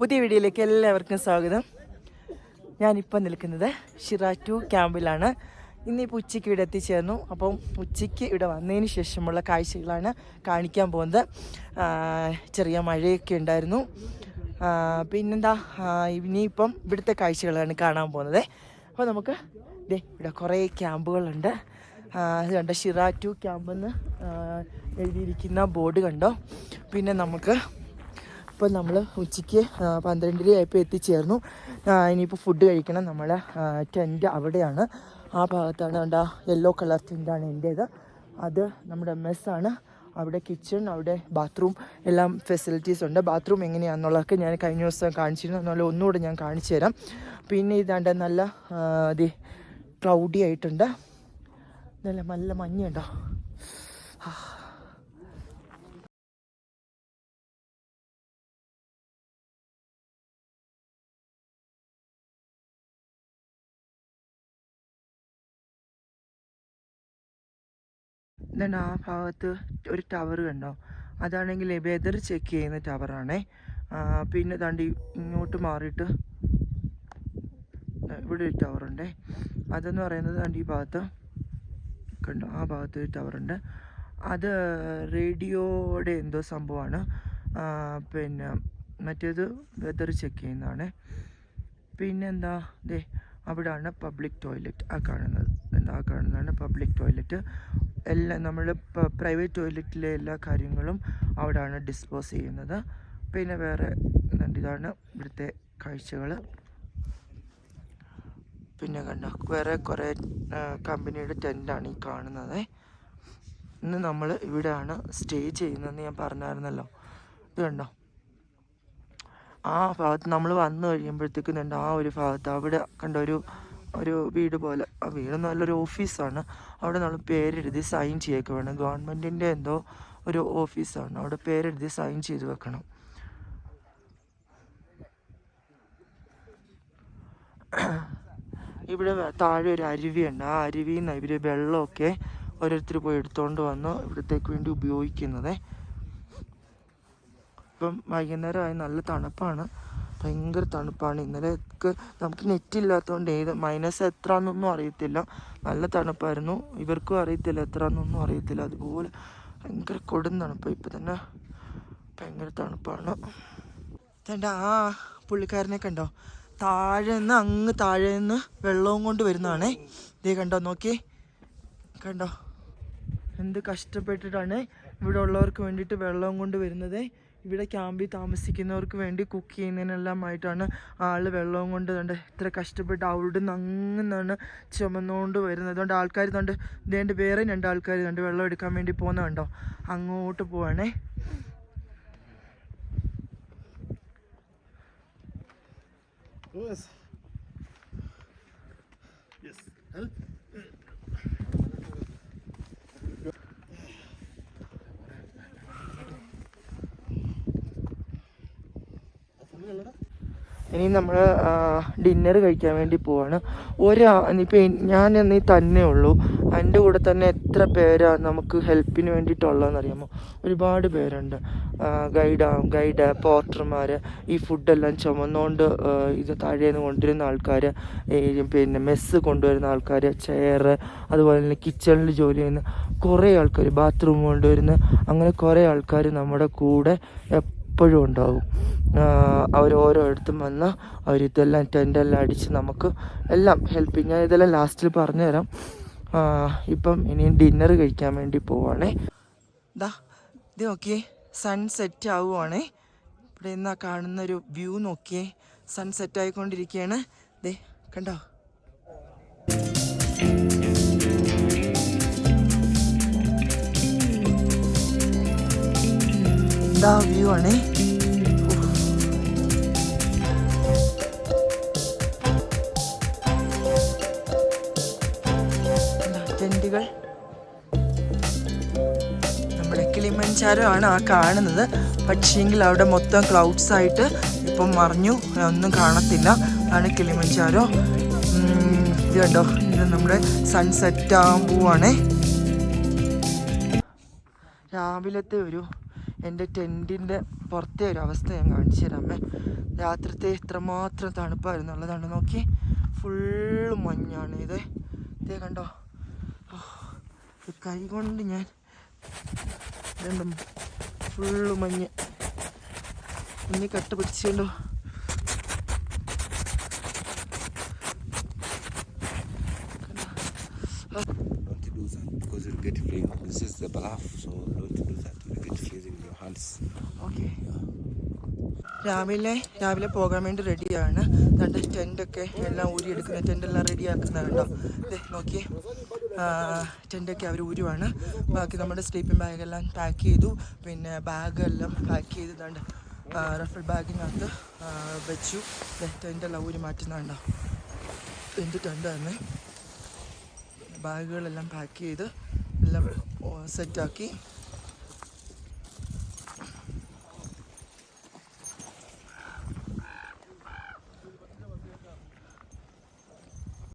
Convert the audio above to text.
പുതിയ വീഡിയോയിലേക്ക് എല്ലാവർക്കും സ്വാഗതം. ഞാനിപ്പോൾ നിൽക്കുന്നത് ഷിറ ടു ക്യാമ്പിലാണ്. ഇന്നിപ്പോൾ ഉച്ചയ്ക്ക് ഇവിടെ എത്തിച്ചേർന്നു. അപ്പം ഉച്ചയ്ക്ക് ഇവിടെ വന്നതിന് ശേഷമുള്ള കാഴ്ചകളാണ് കാണിക്കാൻ പോകുന്നത്. ചെറിയ മഴയൊക്കെ ഉണ്ടായിരുന്നു. പിന്നെന്താ? ഇനിയിപ്പം ഇവിടുത്തെ കാഴ്ചകളാണ് കാണാൻ പോകുന്നത്. അപ്പോൾ നമുക്ക് ഇതേ ഇവിടെ കുറേ ക്യാമ്പുകളുണ്ട്. അതുകൊണ്ട് ഷിറ ടു ക്യാമ്പെന്ന് എഴുതിയിരിക്കുന്ന ബോർഡ് കണ്ടോ? പിന്നെ നമുക്ക് ഇപ്പോൾ നമ്മൾ ഉച്ചയ്ക്ക് ആ, പന്ത്രണ്ടര ആയപ്പോൾ എത്തിച്ചേർന്നു. ആ, ഇനിയിപ്പോൾ ഫുഡ് കഴിക്കണം. നമ്മളെ ടെന്റ് അവിടെയാണ്. ആ ഭാഗത്താണ് കണ്ട യെല്ലോ കളർ ടെന്റാണ് എന്റേത്. അത് നമ്മുടെ മെസ്സാണ് അവിടെ കിച്ചൺ അവിടെ ബാത്റൂം എല്ലാം ഫെസിലിറ്റീസ് ഉണ്ട്. ബാത്റൂം എങ്ങനെയാണെന്നുള്ളതൊക്കെ ഞാൻ കഴിഞ്ഞ ദിവസം കാണിച്ചിരുന്നു. എന്നുള്ള ഒന്നുകൂടെ ഞാൻ കാണിച്ചു തരാം. പിന്നെ ഇതാണ്ട് നല്ല ഇത് ക്ലൗഡി ആയിട്ടുണ്ട്. നല്ല നല്ല മഞ്ഞുണ്ടോ ഇതുണ്ട് ആ ഭാഗത്ത് ഒരു ടവർ കണ്ടോ? അതാണെങ്കിൽ വെതർ ചെക്ക് ചെയ്യുന്ന ടവറാണേ. പിന്നെ തണ്ടി ഇങ്ങോട്ട് മാറിയിട്ട് ഇവിടെ ഒരു ടവറുണ്ടേ. അതെന്ന് പറയുന്നത് തണ്ടി ഭാഗത്ത് കണ്ടോ? ആ ഭാഗത്ത് ഒരു ടവറുണ്ട്. അത് റേഡിയോയുടെ എന്തോ സംഭവമാണ്. പിന്നെ മറ്റേത് വെതർ ചെക്ക് ചെയ്യുന്നതാണ്. പിന്നെന്താ? ദേ അവിടാണ് പബ്ലിക് ടോയ്ലറ്റ് ആ കാണുന്നത്. എന്താ കാണുന്നതാണ് പബ്ലിക് ടോയ്ലറ്റ് എല്ലാം നമ്മൾ പ്രൈവറ്റ് ടോയ്ലറ്റിലെ എല്ലാ കാര്യങ്ങളും അവിടെയാണ് ഡിസ്പോസ് ചെയ്യുന്നത്. പിന്നെ വേറെ എന്തുണ്ട്? ഇതാണ് ഇവിടുത്തെ കാഴ്ചകൾ പിന്നെ കണ്ട? വേറെ കുറേ കമ്പനിയുടെ ടെന്റാണ് ഈ കാണുന്നത്. ഇന്ന് നമ്മൾ ഇവിടെയാണ് സ്റ്റേ ചെയ്യുന്നതെന്ന് ഞാൻ പറഞ്ഞായിരുന്നല്ലോ. ഇത് കണ്ടോ? ആ ഭാഗത്ത് നമ്മൾ വന്നു കഴിയുമ്പോഴത്തേക്കും ഉണ്ട് ആ ഒരു ഭാഗത്ത് അവിടെ കണ്ട ഒരു ഒരു വീട് പോലെ. ആ വീട് നല്ലൊരു ഓഫീസാണ്. അവിടെ നമ്മൾ പേരെഴുതി സൈൻ ചെയ്യൊക്കെ വേണം ഗവൺമെന്റിന്റെ എന്തോ ഒരു ഓഫീസാണ്. അവിടെ പേരെഴുതി സൈൻ ചെയ്ത് വെക്കണം. ഇവിടെ താഴെ ഒരു അരുവിയുണ്ട്. ആ അരുവിയിൽ നിന്ന് ഇവർ വെള്ളമൊക്കെ ഓരോരുത്തർ പോയി എടുത്തുകൊണ്ട് വന്ന് ഇവിടത്തേക്ക് വേണ്ടി ഉപയോഗിക്കുന്നത്. ഇപ്പം വൈകുന്നേരമായി നല്ല തണുപ്പാണ്. ഭയങ്കര തണുപ്പാണ്. ഇന്നലെയൊക്കെ നമുക്ക് നെറ്റ് ഇല്ലാത്തതുകൊണ്ട് ഏത് മൈനസ് എത്ര എന്നൊന്നും അറിയത്തില്ല. നല്ല തണുപ്പായിരുന്നു. ഇവർക്കും അറിയത്തില്ല എത്ര എന്നൊന്നും അറിയത്തില്ല. അതുപോലെ ഭയങ്കര കൊടും തണുപ്പ്. ഇപ്പം തന്നെ ഭയങ്കര തണുപ്പാണ്. തന്റെ ആ പുള്ളിക്കാരനെ കണ്ടോ? താഴെ നിന്ന് അങ്ങ് താഴെ നിന്ന് വെള്ളവും കൊണ്ട് വരുന്നതാണേ. ഇതേ കണ്ടോ? നോക്കി കണ്ടോ? എന്ത് കഷ്ടപ്പെട്ടിട്ടാണ് ഇവിടെ ഉള്ളവർക്ക് വേണ്ടിയിട്ട് വെള്ളവും കൊണ്ട് വരുന്നത്. ഇവിടെ ക്യാമ്പിൽ താമസിക്കുന്നവർക്ക് വേണ്ടി കുക്ക് ചെയ്യുന്നതിനെല്ലാമായിട്ടാണ് ആൾ വെള്ളവും കൊണ്ട് കണ്ട് ഇത്ര കഷ്ടപ്പെട്ട് അവിടെ നിന്ന് അങ്ങനെയാണ് ചുമന്നുകൊണ്ട് വരുന്നത് അതുകൊണ്ട് ആൾക്കാർ കണ്ട് ഇതേണ്ട് വേറെ രണ്ട് ആൾക്കാർ കണ്ട് വെള്ളം എടുക്കാൻ വേണ്ടി പോകുന്ന കണ്ടോ അങ്ങോട്ട് പോവാണേ. Yes. Help. ഇനി നമ്മൾ ഡിന്നർ കഴിക്കാൻ വേണ്ടി പോവാണ്. ഒരാ ഇപ്പം ഞാൻ എന്നീ തന്നെ ഉള്ളൂ. എന്റെ കൂടെ തന്നെ എത്ര പേരാണ് നമുക്ക് ഹെൽപ്പിന് വേണ്ടിയിട്ടുള്ളതെന്ന് അറിയാമോ? ഒരുപാട് പേരുണ്ട്. ഗൈഡ് ഗൈഡ് പോർട്ടർമാർ ഈ ഫുഡെല്ലാം ചുമന്നുകൊണ്ട് ഇത് താഴേന്ന് കൊണ്ടുവരുന്ന ആൾക്കാർ പിന്നെ മെസ്സ് കൊണ്ടുവരുന്ന ആൾക്കാർ ചെയർ അതുപോലെ തന്നെ കിച്ചണിൽ ജോലി ചെയ്യുന്ന കുറേ ആൾക്കാർ ബാത്റൂം കൊണ്ടുവരുന്ന അങ്ങനെ കുറേ ആൾക്കാർ നമ്മുടെ കൂടെ എപ്പോഴും ഉണ്ടാകും അവർ ഓരോരുത്തും വന്ന് അവർ ഇതെല്ലാം ടെന്റെല്ലാം അടിച്ച് നമുക്ക് എല്ലാം ഹെൽപ്പിങ് ഞാൻ ഇതെല്ലാം ലാസ്റ്റിൽ പറഞ്ഞു തരാം ഇപ്പം ഇനിയും ഡിന്നർ കഴിക്കാൻ വേണ്ടി പോവാണേ. ദാ ഇത് നോക്കിയേ സൺസെറ്റ് ആവുകയാണേ ഇവിടെ നിന്നാ കാണുന്ന ഒരു വ്യൂ നോക്കിയേ സൺസെറ്റ് ആയിക്കൊണ്ടിരിക്കുകയാണ് ദേ കണ്ടോ? എന്താ വ്യൂ ആണേ ടെന്റുകൾ നമ്മുടെ കിളിമഞ്ചാരോ ആണ് ആ കാണുന്നത്. പക്ഷേങ്കിൽ അവിടെ മൊത്തം ക്ലൗഡ്സ് ആയിട്ട് ഇപ്പം മറിഞ്ഞു. ഒന്നും കാണത്തില്ല. ആണ് കിളിമഞ്ചാരോ. ഇത് കണ്ടോ? ഇത് നമ്മുടെ സൺസെറ്റ് ആകുമ്പോവാണേ പോവാണേ. രാവിലത്തെ ഒരു എന്റെ ടെന്റിന്റെ പുറത്തെ ഒരു അവസ്ഥ ഞാൻ കാണിച്ചു തരാമേ രാത്രിത്തെ ഇത്രമാത്രം തണുപ്പായിരുന്നു. ഉള്ളതാണ് നോക്കി ഫുള്ള് മഞ്ഞാണ്. ഇത് ഇതേ കണ്ടോ? കൈ കൊണ്ട് ഞാൻ രണ്ടും ഫുള്ള് മഞ്ഞ്. ഇനി കട്ട് പിടിച്ചുണ്ടോ? Don't do that because you'll get fling. This is the bluff, so don't do that. You'll get freezing your okay രാവിലെ രാവിലെ പോകാൻ വേണ്ടി റെഡിയാണ് രണ്ട് ടെന്റൊക്കെ എല്ലാം ഊരിയെടുക്കുന്ന ടെന്റെല്ലാം റെഡിയാക്കുന്ന കേട്ടോ ദേ നോക്കിയേ. ടെന്റൊക്കെ അവർ ഊരുവാണ്. ബാക്കി നമ്മുടെ സ്ലീപ്പിംഗ് ബാഗെല്ലാം പാക്ക് ചെയ്തു. പിന്നെ ബാഗെല്ലാം പാക്ക് ചെയ്തതാണ്ട് റഫൽ ബാഗിനകത്ത് വെച്ചു. ടെന്റെല്ലാം ഊരി മാറ്റുന്നുണ്ടോ ടെന്റ് ടെന്റ് തന്നെ ബാഗുകളെല്ലാം പാക്ക് ചെയ്ത് എല്ലാം സെറ്റാക്കി